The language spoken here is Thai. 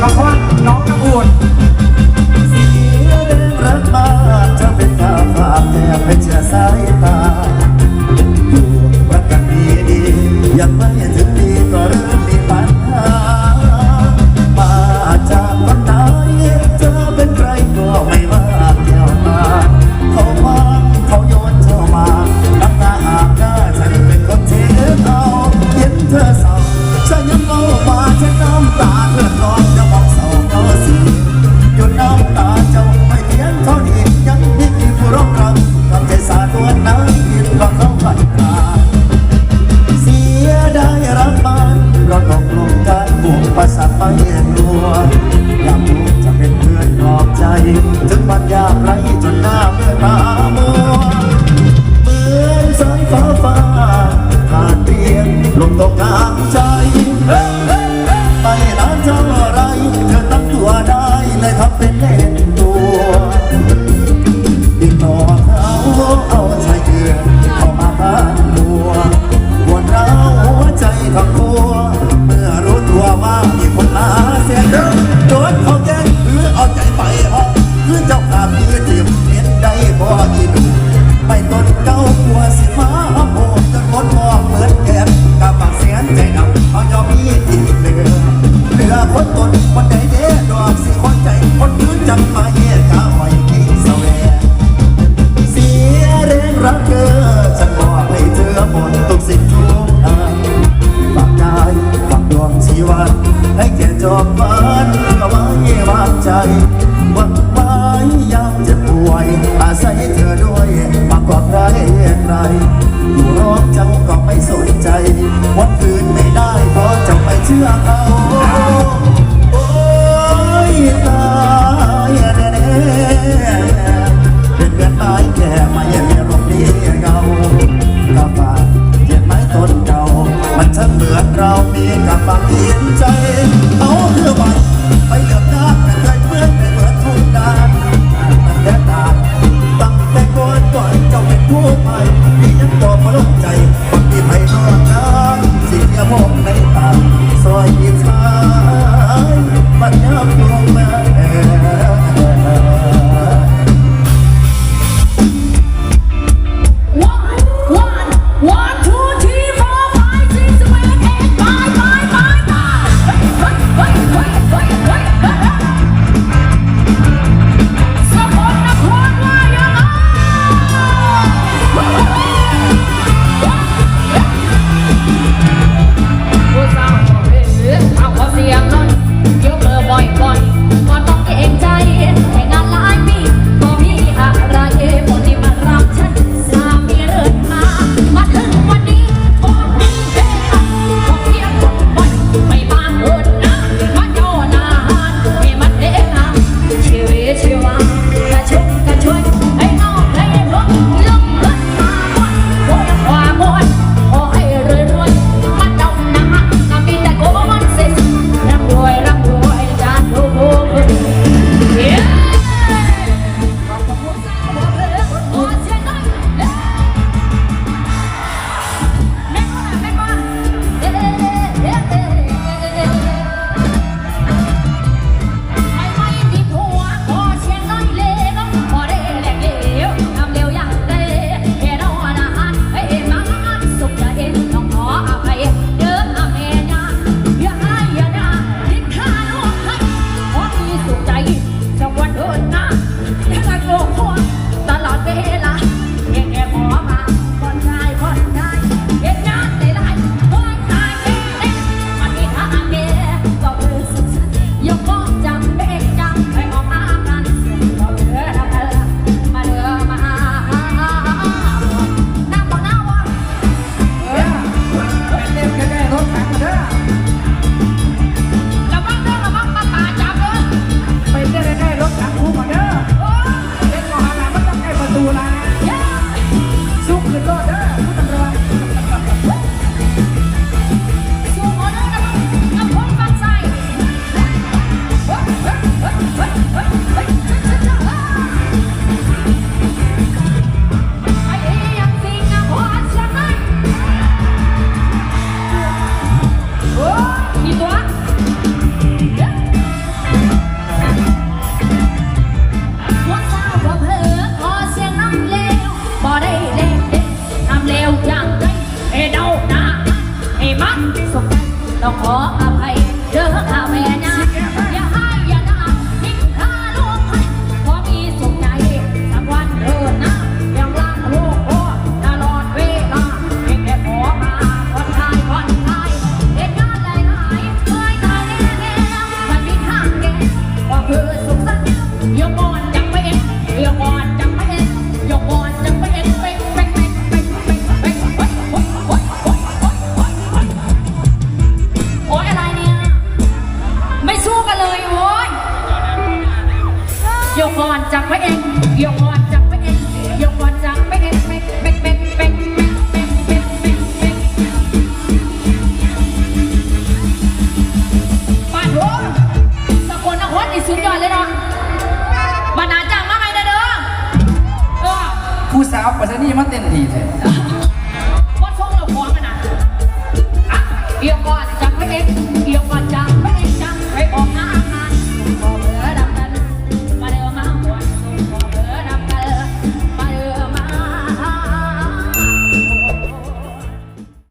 Con I ใจวันไม้ยามเจ็บป่วย อาศัยเธอด้วยมากกว่าใครใครอยู่รอบเจ้าก็ไม่สนใจ วันคืนไม่ได้เพราะเจ้าไปเชื่อเขา Yeah. โยกก่อนจับไว้เองโยกก่อนจับไว้เองโยกก่อนจับไว้เองเป๊กเป๊กเป๊กเป๊กเป๊กเป๊กเป๊กเป๊กเป๊กป้าโถสกลนครนี่สุดยอดเลยเนาะบรรณาจังมาไหมเด้อเด้อเออผู้สาวปัจจุบันมาเต้นดีแท้วัดทรงเราพร้อมกันนะอะเดี๋ยวก่อนจับไว้เอง